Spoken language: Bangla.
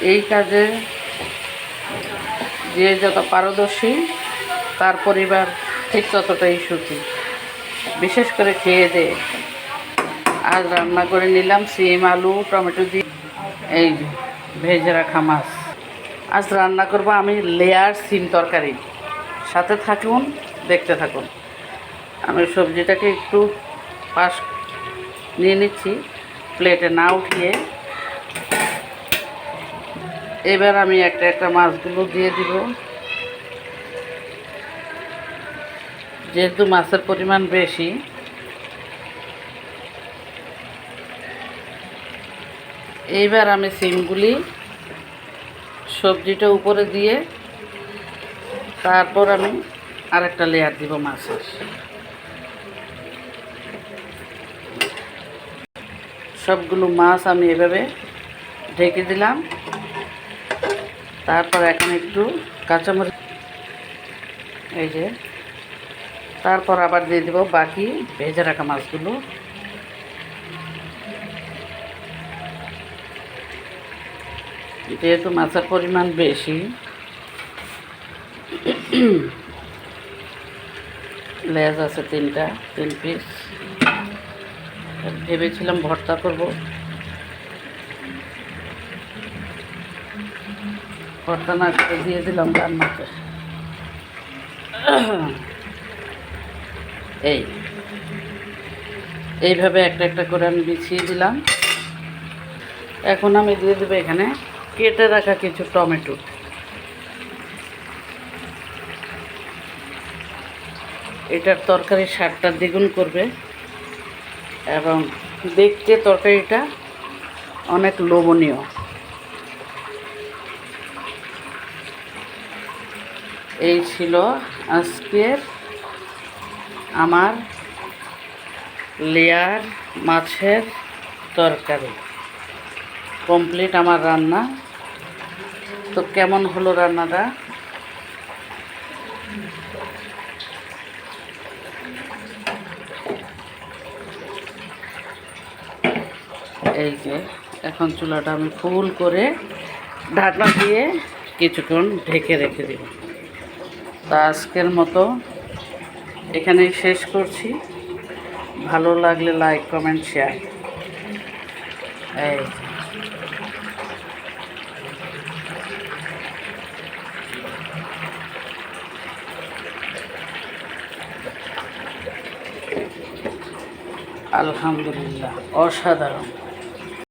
এই কাজে যে যত পারদর্শী, তার পরিবার ঠিক ততটাই সুখী। বিশেষ করে খেয়ে দে আজ রান্না করে নিলাম সিম, আলু, টমেটো দিয়ে। এই ভেজে রাখা মাছ। আজ রান্না করব আমি লেয়ার সিম তরকারি। সাথে থাকুন, দেখতে থাকুন। আমি সবজিটাকে একটু পাশ নিয়ে নিচ্ছি, প্লেটে না উঠিয়ে। এবার আমি একটা একটা মাছগুলো দিয়ে দিব। যেহেতু মাছের পরিমাণ বেশি, এইবার আমি সিমগুলি সবজিটা উপরে দিয়ে তারপর আমি আরেকটা লেয়ার দিব মাছের। সবগুলো মাছ আমি এভাবে ঢেকে দিলাম। তারপর এখন একটু কাঁচামরিচ এই যে। তারপর আবার দিয়ে দেবো বাকি ভেজে রাখা মাছগুলো। যেহেতু মাছের পরিমাণ বেশি, লেজ আছে তিনটা, তিন পিস ভেবেছিলাম ভর্তা করব। ভর্তা না করে দিয়ে দিলাম রান্নাতে। এই। এইভাবে একটা একটা করে আমি বিছিয়ে দিলাম। এখন আমি দিয়ে দেবো এখানে কেটে রাখা কিছু টমেটো। এটার তরকারি স্বাদটা দ্বিগুণ করবে। এবং দেখতে তরকারিটা অনেক লোভনীয়। এই ছিল আজকের আমার লেয়ার মাছের তরকারি। কমপ্লিট আমার রান্না। তো কেমন হলো রান্নাটা? এই যে, এখন চুলাটা আমি ফুল করে ঢাকনা দিয়ে কিছুক্ষণ ঢেকে রেখে দেব তা আজকের মতো এখানেই শেষ করছি। ভালো লাগলে লাইক কমেন্ট শেয়ার এই। আলহামদুলিল্লাহ অসাধারণ।